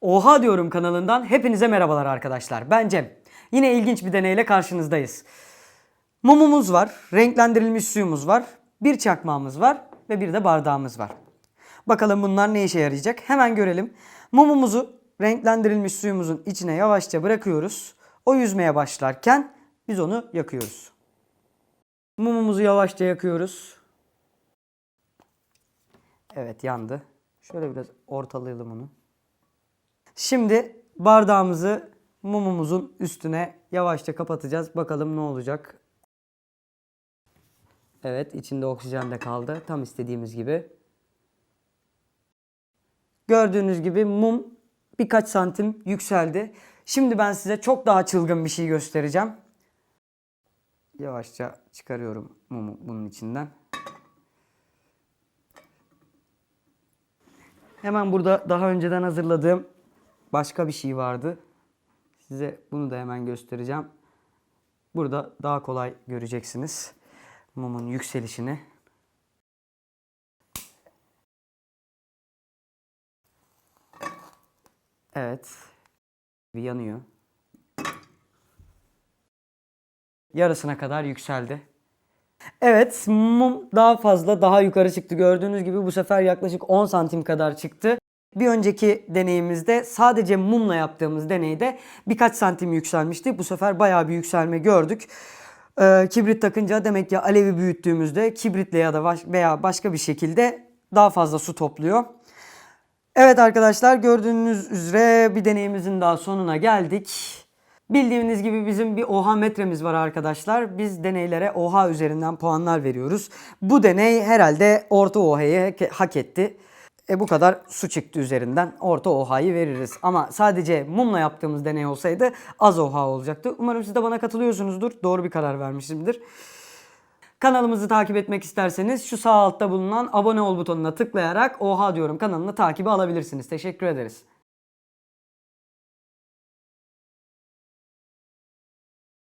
Oha diyorum kanalından hepinize merhabalar arkadaşlar. Ben Cem. Yine ilginç bir deneyle karşınızdayız. Mumumuz var, renklendirilmiş suyumuz var, bir çakmağımız var ve bir de bardağımız var. Bakalım bunlar ne işe yarayacak? Hemen görelim. Mumumuzu renklendirilmiş suyumuzun içine yavaşça bırakıyoruz. O yüzmeye başlarken biz onu yakıyoruz. Mumumuzu yavaşça yakıyoruz. Evet yandı. Şöyle biraz ortalayalım onu. Şimdi bardağımızı mumumuzun üstüne yavaşça kapatacağız. Bakalım ne olacak. Evet içinde oksijen de kaldı. Tam istediğimiz gibi. Gördüğünüz gibi mum birkaç santim yükseldi. Şimdi ben size çok daha çılgın bir şey göstereceğim. Yavaşça çıkarıyorum mumu bunun içinden. Hemen burada daha önceden hazırladığım başka bir şey vardı. Size bunu da hemen göstereceğim. Burada daha kolay göreceksiniz mumun yükselişini. Evet. Bir yanıyor. Yarısına kadar yükseldi. Evet, mum daha fazla, daha yukarı çıktı. Gördüğünüz gibi bu sefer yaklaşık 10 santim kadar çıktı. Bir önceki deneyimizde sadece mumla yaptığımız deneyde birkaç santim yükselmişti. Bu sefer bayağı bir yükselme gördük. Ee, kibrit takınca demek ki alevi büyüttüğümüzde kibritle ya da baş- veya başka bir şekilde daha fazla su topluyor. Evet arkadaşlar gördüğünüz üzere bir deneyimizin daha sonuna geldik. Bildiğiniz gibi bizim bir oha metremiz var arkadaşlar. Biz deneylere oha üzerinden puanlar veriyoruz. Bu deney herhalde orta oha'yı hak- etti. E bu kadar su çıktı üzerinden orta oha'yı veririz. Ama sadece mumla yaptığımız deney olsaydı az oha olacaktı. Umarım siz de bana katılıyorsunuzdur. Doğru bir karar vermişimdir. Kanalımızı takip etmek isterseniz şu sağ altta bulunan abone ol butonuna tıklayarak Oha diyorum kanalını takibe alabilirsiniz. Teşekkür ederiz.